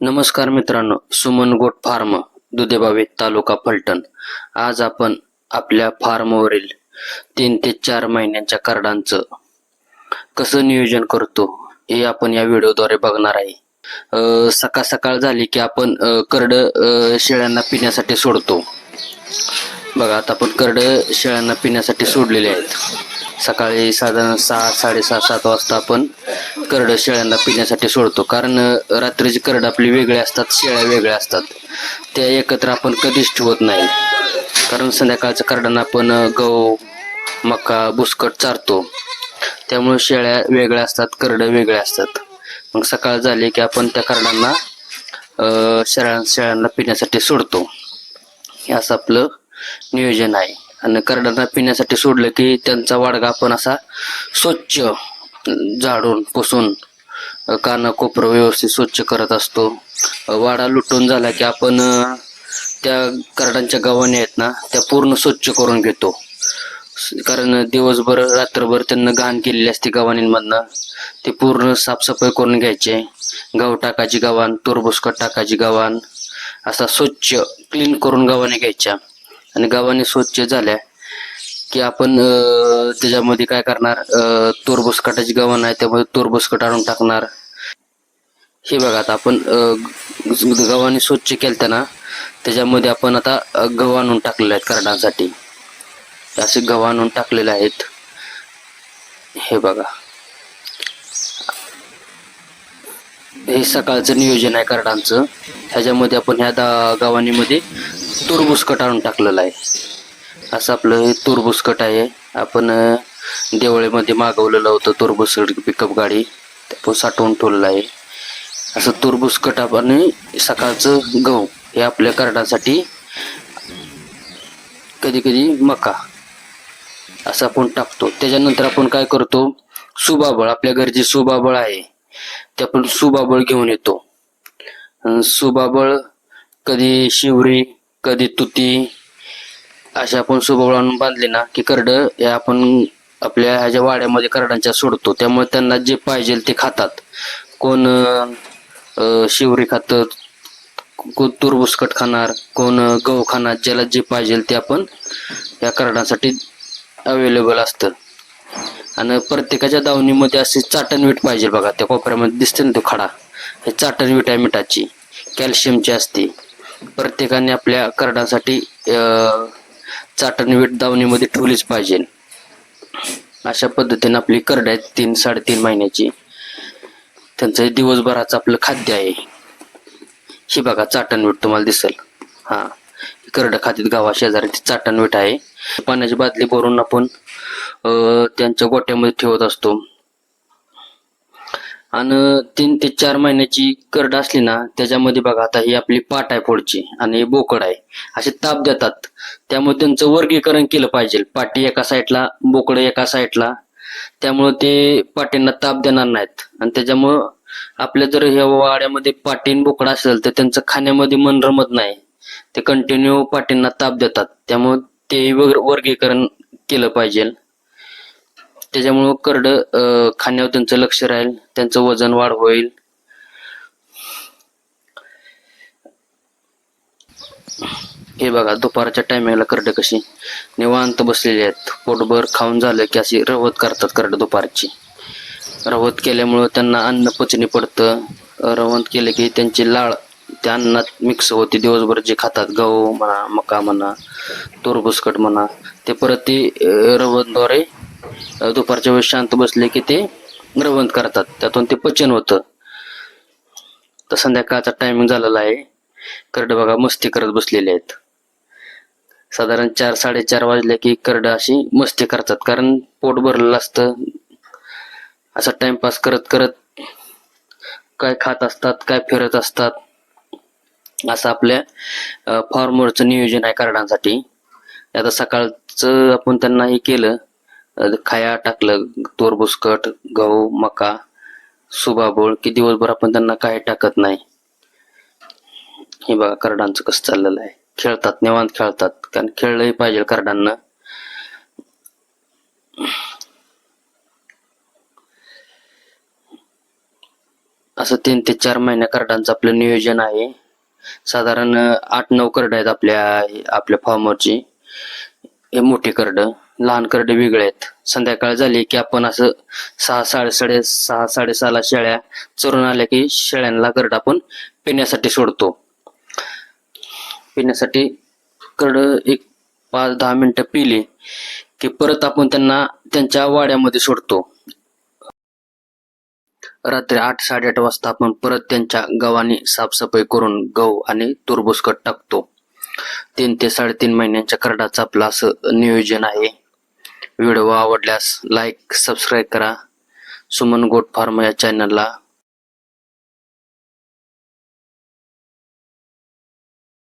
नमस्कार मित्रांनो Suman goat farm दुधेबावे तालुका फलटण. आज आपण आपल्या फार्मवरील तीन ते चार महिन्यांच्या कार्डांचं कसं नियोजन करतो हे आपण या व्हिडिओद्वारे बघणार आहे. सकाळ सकाळ झाली की आपण करड शेळ्यांना पिण्यासाठी सोडतो. बघा आता आपण करड शेळ्यांना पिण्यासाठी सोडलेले आहेत. सकाळी साधारण सहा साडेसहा सात वाजता आपण करड शेळ्यांना पिण्यासाठी सोडतो. कारण रात्रीचे रात्रीची करड आपली वेगळे असतात शेळ्या वेगळ्या असतात. त्या एकत्र आपण कधीच ठेवत नाही. कारण संध्याकाळच्या करडांना आपण गहू मका बुसकट चारतो. त्यामुळे शेळ्या वेगळ्या असतात करड वेगळे असतात. मग सकाळ झाली की आपण त्या करडांना शेळ्या शेळ्यांना पिण्यासाठी सोडतो. हे असं आपलं नियोजन आहे. आणि करडांना पिण्यासाठी सोडलं की त्यांचा वाडगा आपण असा स्वच्छ झाडून पुसून कानं कोपरं व्यवस्थित स्वच्छ करत असतो. वाडा लुटून झाला की आपण त्या करडांच्या गव्हाणी आहेत ना त्या पूर्ण स्वच्छ करून घेतो. कारण दिवसभर रात्रभर त्यांना घाण केलेली असते गव्हाणींमधनं. ते पूर्ण साफसफाई करून घ्यायचे. गहू टाकायची गव्हाण तुरबुसकट टाकायची गव्हाण. असा स्वच्छ क्लीन करून गव्हाणी घ्यायच्या. आणि गव्हाणी स्वच्छ झाल्या की आपण त्याच्यामध्ये काय करणार? अं, तुरबुसकटाची गव्हाण आहे त्यामध्ये तुरबुसकट आणून टाकणार. हे बघा आता आपण गव्हाने गव्हाणी स्वच्छ केलं ना त्याच्यामध्ये आपण आता गव्हा आणून टाकलेले आहेत करडांसाठी असे गव्हा आणून टाकलेले आहेत. हे बघा. हे सकाळचं नियोजन आहे करडांचं. ह्याच्यामध्ये आपण ह्या दा गव्हाणीमध्ये तुरबुसकट आणून टाकलेलं आहे. असं आपलं हे तुरबुसकट आहे. आपण अं, देवळीमध्ये मागवलेलं होतं तुरबुसकट पिकअप गाडी. ते आपण साठवून ठेवलेलं आहे. असं तुरबुसकट आपण सकाळचं गहू हे आपल्या करडासाठी कधी कधी मका असं आपण टाकतो. त्याच्यानंतर आपण काय करतो? सुबाबळ आपल्या घरची सुबाबळ आहे. ते आपण सुबाबळ घेऊन येतो. सुबाबळ कधी शिवरी कधी तुती अशा आपण सुबवळून बांधली बांधले ना की करड हे आपण आपल्या ह्याच्या वाड्यामध्ये करडांच्या सोडतो त्यामुळे त्यांना जे पाहिजे ते खातात. कोण शिवरी खातं कोण तुरबुसकट खाणार कोण गहू खाणार ज्याला जे पाहिजे ते आपण या करडांसाठी अवेलेबल असतं. आणि प्रत्येकाच्या दावणीमध्ये असे चाटणवीट पाहिजे बघा त्या कोपऱ्यामध्ये दिसते ना तो खडा? हे चाटणवीट आहे मिठाची कॅल्शियमची असते. प्रत्येकाने आपल्या करडांसाठी चाटण चाटणवीट दावणीमध्ये ठेवलीच पाहिजे. अशा पद्धतीने आपली करड आहेत तीन साडेतीन महिन्याची. त्यांचं दिवसभराचं आपलं खाद्य आहे. ही बघा चाटणवीट तुम्हाला दिसेल. हा करड खातीत गावा शेजारी ती चाटणवीट आहे. पाण्याची बादली भरून आपण त्यांच्या गोट्यामध्ये ठेवत असतो. आणि तीन ते चार महिन्याची करड असली ना त्याच्यामध्ये बघा आता ही आपली पाट आहे पुढची आणि हे बोकड आहे. असे ताप देतात. त्यामुळे त्यांचं वर्गीकरण केलं पाहिजे. पाटी एका साईडला बोकड एका साईडला. त्यामुळे ते पाटींना ताप देणार नाहीत. आणि त्याच्यामुळं आपल्या जर ह्या वाड्यामध्ये पाटीन बोकड असेल तर त्यांचं खाण्यामध्ये मन रमत नाही. ते कंटिन्यू पाटींना ताप देतात. त्यामुळे ते वर्गीकरण केलं पाहिजे. त्याच्यामुळं करड खाण्यावर त्यांचं लक्ष राहील त्यांचं वजन वाढ होईल. हे बघा दुपारच्या टायमिंगला करडे कशी निवांत बसलेली आहेत. पोटभर खाऊन झालं की अशी रवत करतात करडं दुपारची. रवत केल्यामुळं त्यांना अन्न पचनी पडतं. रवत केलं की त्यांची लाळ त्या अन्नात मिक्स होते. दिवसभर जे खातात गहू म्हणा मका म्हणा तोरबुसकट म्हणा ते परत ते रवतद्वारे दुपारच्या वेळेस शांत बसले की ते ग्रवंत करतात. त्यातून ते पचन होतं. तर संध्याकाळचा टायमिंग झालेला आहे. करड बघा मस्ती करत बसलेले आहेत. साधारण चार साडेचार वाजले की करड अशी मस्ती करतात. कारण पोट भरलेलं असतं. असा टाइमपास करत करत काय खात असतात काय फिरत असतात असं आपल्या फॉर्मरचं नियोजन आहे कार्डांसाठी. आता सकाळचं आपण त्यांना हे केलं. खाया टाकलं तोरबुसकट गहू मका सुबाबोळ की दिवसभर आपण त्यांना काही टाकत नाही. हे बघा करडांचं कसं चाललेलं आहे. खेळतात निवांत खेळतात कारण खेळलंही पाहिजे करडांना. असं तीन ते चार महिन्या करडांचं आपलं नियोजन आहे. साधारण आठ नऊ करड आहेत आपल्या आपल्या फार्मवरची हे मोठी कर्ड. लहान करडे वेगळे आहेत. संध्याकाळ झाली की आपण असं सहा साडे साडे सहा साडेसहाला शेळ्या चरून आल्या की शेळ्यांना करड आपण पिण्यासाठी सोडतो. पिण्यासाठी करड एक पाच दहा मिनिटं पिली की परत आपण त्यांना त्यांच्या वाड्यामध्ये सोडतो. रात्री आठ साडेआठ वाजता आपण परत त्यांच्या गव्हाने साफसफाई करून गहू आणि तुरबुसकट टाकतो. तीन ते साडेतीन महिन्यांच्या करडाचं आपलं असं नियोजन आहे. व्हिडिओ आवडल्यास लाईक सबस्क्राईब करा. सुमन गोट फार्म या चॅनलला